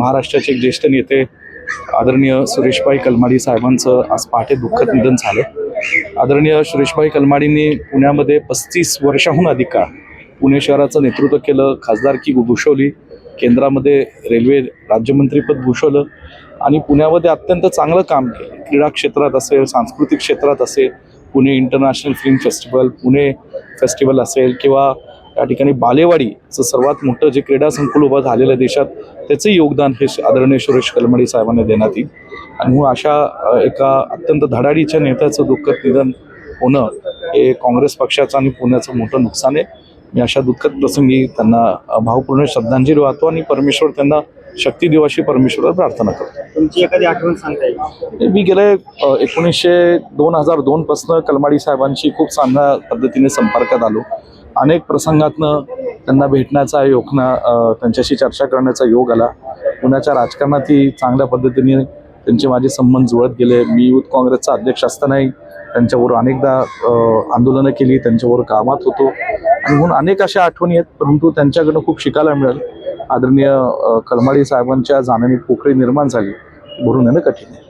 महाराष्ट्राचे एक ज्येष्ठ नेते आदरणीय सुरेशभाई कलमाडी साहेबांचं आज पहाटे दुःखद निधन झालं. आदरणीय सुरेशभाई कलमाडींनी पुण्यामध्ये पस्तीस वर्षाहून अधिक काळ पुणे शहराचं नेतृत्व केलं खासदारकी भूषवली केंद्रामध्ये रेल्वे राज्यमंत्रीपद भूषवलं आणि पुण्यामध्ये अत्यंत चांगलं काम केलं. क्रीडा क्षेत्रात असेल सांस्कृतिक क्षेत्रात असेल Pune international film festival Pune festival असेल किंवा त्या ठिकाणी बालेवाडीचं सर्वात मोठं जे क्रीडा संकुल उभं झालेलं देशात त्याचं योगदान हे आदरणीय सुरेश कलमडी साहेबांना देण्यात येईल. आणि म्हणून अशा एका अत्यंत धडाडीच्या नेत्याचं दुःखद निधन होणं हे काँग्रेस पक्षाचं आणि पुण्याचं मोठं नुकसान आहे. मी अशा दुःखद प्रसंगी त्यांना भावपूर्ण श्रद्धांजली वाहतो आणि परमेश्वर त्यांना शक्ती देऊ अशी परमेश्वरावर प्रार्थना करतो. तुमची एखादी आठवण सांगता येईल? मी गेले एकोणीसशे दोन हजार दोनपासनं कलमाडी साहेबांशी खूप चांगल्या पद्धतीने संपर्कात आलो. अनेक प्रसंगातनं त्यांना भेटण्याचा योगना त्यांच्याशी चर्चा करण्याचा योग आला. पुण्याच्या राजकारणातही चांगल्या पद्धतीने त्यांचे माझे संबंध जुळत गेले. मी युथ काँग्रेसचा अध्यक्ष असतानाही त्यांच्याबरोबर अनेकदा आंदोलनं केली त्यांच्याबरोबर कामात होतो. आणि म्हणून अनेक अशा आठवणी आहेत परंतु त्यांच्याकडनं खूप शिकायला मिळेल. आदरणीय कलमाळी कलमाडी साहेबांच्या जाण्याने पोकळी निर्माण झाली. भरून येणं कठीण आहे.